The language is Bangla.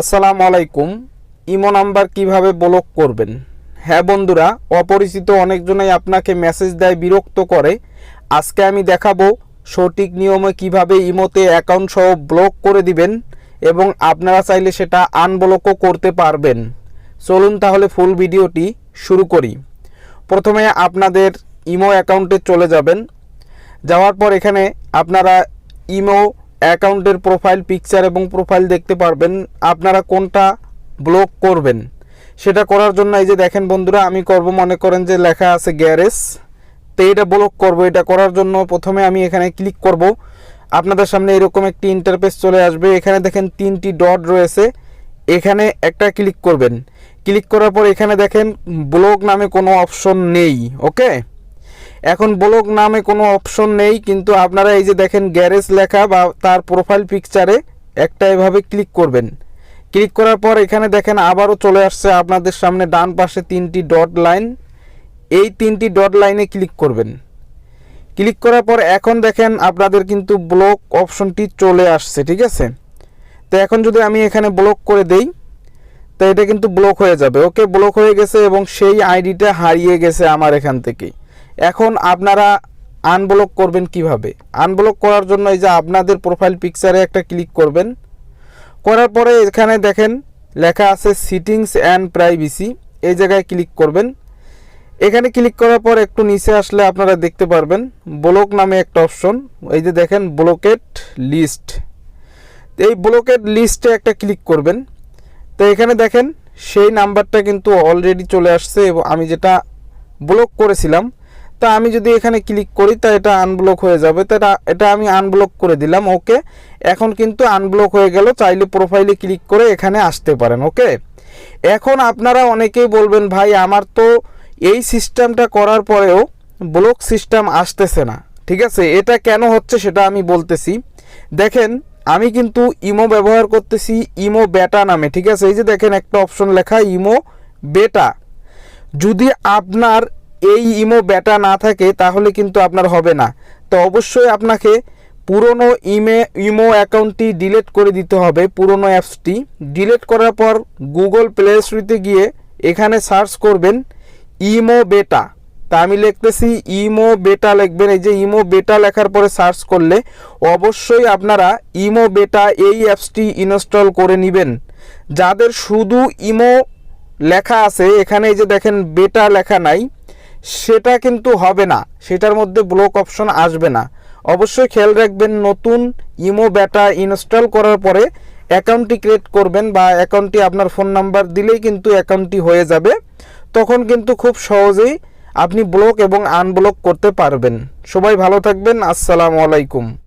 আসসালামু আলাইকুম। ইমো নাম্বার কীভাবে ব্লক করবেন? হ্যাঁ বন্ধুরা, অপরিচিত অনেকজনাই আপনাকে মেসেজ দেয়, বিরক্ত করে। আজকে আমি দেখাবো সঠিক নিয়মে কীভাবে ইমোতে অ্যাকাউন্ট সহ ব্লক করে দিবেন এবং আপনারা চাইলে সেটা আনব্লকও করতে পারবেন। চলুন তাহলে ফুল ভিডিওটি শুরু করি। প্রথমে আপনাদের ইমো অ্যাকাউন্টে চলে যাবেন। যাওয়ার পর এখানে আপনারা ইমো অ্যাকাউন্টের প্রোফাইল, পিকচার এবং প্রোফাইল দেখতে পারবেন আপনারা কোনটা ব্লক করবেন। সেটা করার জন্য এই যে দেখেন বন্ধুরা, আমি করব, মনে করেন যে লেখা আছে গ্যারেজ, তো এটা ব্লক করব। এটা করার জন্য প্রথমে আমি এখানে ক্লিক করব। আপনাদের সামনে এরকম একটি ইন্টারফেস চলে আসবে। এখানে দেখেন তিনটি ডট রয়েছে। এখানে একটা ক্লিক করবেন। ক্লিক করার পর এখানে দেখেন ব্লক নামে কোনো অপশন নেই, ওকে? এখন ব্লগ নামে কোনো অপশন নেই, কিন্তু আপনারা এই যে দেখেন গ্যারেজ লেখা বা তার প্রোফাইল পিকচারে একটা এভাবে ক্লিক করবেন। ক্লিক করার পর এখানে দেখেন আবারও চলে আসছে আপনাদের সামনে ডান পাশে তিনটি ডট লাইন এই তিনটি ডট লাইনে ক্লিক করবেন। ক্লিক করার পর এখন দেখেন আপনাদের কিন্তু ব্লক অপশনটি চলে আসছে, ঠিক আছে? তো এখন যদি আমি এখানে ব্লক করে দেই, তো এটা কিন্তু ব্লক হয়ে যাবে ওকে ব্লক হয়ে গেছে এবং সেই আইডিটা হারিয়ে গেছে আমার এখান থেকে। এখন আপনারা আনব্লক করবেন কীভাবে? আনব্লক করার জন্য এই যে আপনাদের প্রোফাইল পিকচারে একটা ক্লিক করবেন। করার পরে এখানে দেখেন, লেখা আছে সিটিংস অ্যান্ড প্রাইভেসি এই জায়গায় ক্লিক করবেন। এখানে ক্লিক করার পর একটু নিচে আসলে আপনারা দেখতে পারবেন ব্লক নামে একটা অপশন এই যে দেখেন ব্লকেট লিস্ট এই ব্লকেট লিস্টে একটা ক্লিক করবেন। তো এখানে দেখেন, সেই নাম্বারটা কিন্তু অলরেডি চলে আসছে এবং আমি যেটা ব্লক করেছিলাম তা আমি যদি এখানে ক্লিক করি, তা এটা আনব্লক হয়ে যাবে। তো এটা এটা আমি আনব্লক করে দিলাম ওকে এখন কিন্তু আনব্লক হয়ে গেল, চাইলে প্রোফাইলে ক্লিক করে এখানে আসতে পারেন ওকে এখন আপনারা অনেকেই বলবেন, ভাই, আমার তো এই সিস্টেমটা করার পরেও ব্লক সিস্টেম আসতেছে না। ঠিক আছে? এটা কেন হচ্ছে সেটা আমি বলতেছি। দেখেন, আমি কিন্তু ইমো ব্যবহার করতেছি ইমো বেটা নামে, ঠিক আছে? এই যে দেখেন একটা অপশন লেখা ইমো বেটা যদি আপনার এই ইমো বেটা না থাকে, তাহলে কিন্তু আপনার হবে না। তো অবশ্যই আপনাকে পুরনো ইমে, ইমো অ্যাকাউন্টটি ডিলিট করে দিতে হবে, পুরনো অ্যাপসটি। ডিলেট করার পর গুগল প্লে স্টোরিতে গিয়ে এখানে সার্চ করবেন ইমো বেটা তা আমি লিখতেছি ইমো বেটা লিখবেন, এই যে ইমো বেটা লেখার পরে সার্চ করলে অবশ্যই আপনারা ইমো বেটা এই অ্যাপসটি ইনস্টল করে নেবেন। যাদের শুধু ইমো লেখা আছে, এখানে এই যে দেখেন বেটা লেখা নাই সেটা কিন্তু হবে না। সেটার মধ্যে ব্লক অপশন আসবে না। অবশ্যই খেয়াল রাখবেন, নতুন ইমো ব্যাটা ইনস্টল করার পরে অ্যাকাউন্টটি ক্রিয়েট করবেন বা অ্যাকাউন্টটি আপনার ফোন নাম্বার দিলেই কিন্তু অ্যাকাউন্টটি হয়ে যাবে। তখন কিন্তু খুব সহজেই আপনি ব্লক এবং আনব্লক করতে পারবেন। সবাই ভালো থাকবেন। আসসালামু আলাইকুম।